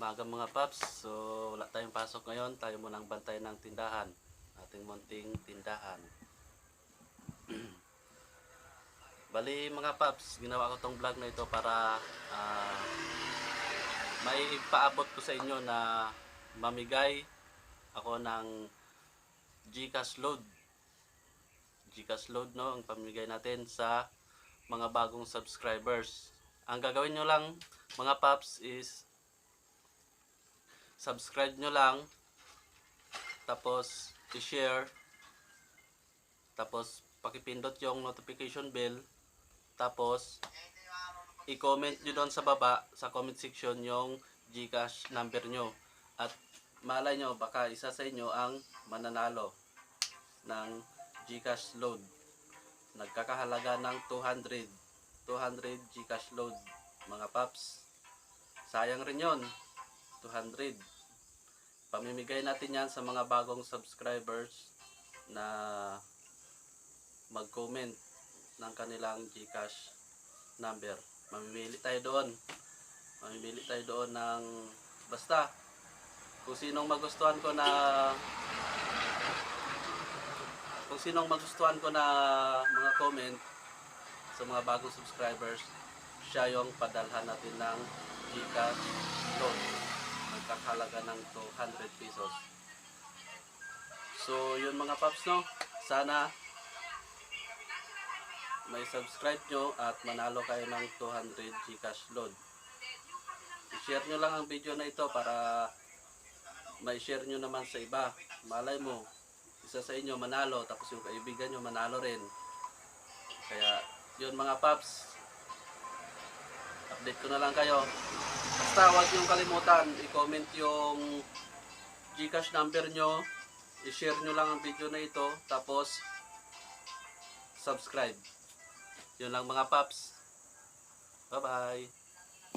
umaga mga paps. So wala tayong pasok ngayon. Tayo munang bantay ng tindahan. Ating munting tindahan. Bali mga paps, ginawa ko tong vlog na ito para ah, may paabot ko sa inyo na mamigay ako ng Gcash load. Gcash load no, ang pamigay natin sa mga bagong subscribers. Ang gagawin nyo lang mga paps is subscribe nyo lang. Tapos i-share. Tapos pakipindot yung notification bell. Tapos i-comment nyo doon sa baba sa comment section yung Gcash number nyo. At malay nyo baka isa sa inyo ang mananalo ng Gcash load. Nagkakahalaga ng 200 200 Gcash load mga paps. Sayang rin yon 200 pamimigay natin yan sa mga bagong subscribers na mag-comment ng kanilang Gcash number. Mamimili tayo doon. Mamimili tayo doon ng basta. Kung sinong magustuhan ko na kung sinong magustuhan ko na mga comment sa mga bagong subscribers siya yung padalhan natin ng Gcash loan nagkakalaga ng 200 pesos. So yun mga paps no? Sana may subscribe nyo at manalo kayo ng 200 Gcash load. I-share nyo lang ang video na ito para ma-share nyo naman sa iba. Malay mo isa sa inyo manalo tapos yung kaibigan nyo manalo rin. Kaya yun mga paps. Update ko na lang kayo basta huwag yung kalimutan i-comment yung gcash number nyo i-share nyo lang ang video na ito tapos subscribe. Yun lang mga paps. Bye bye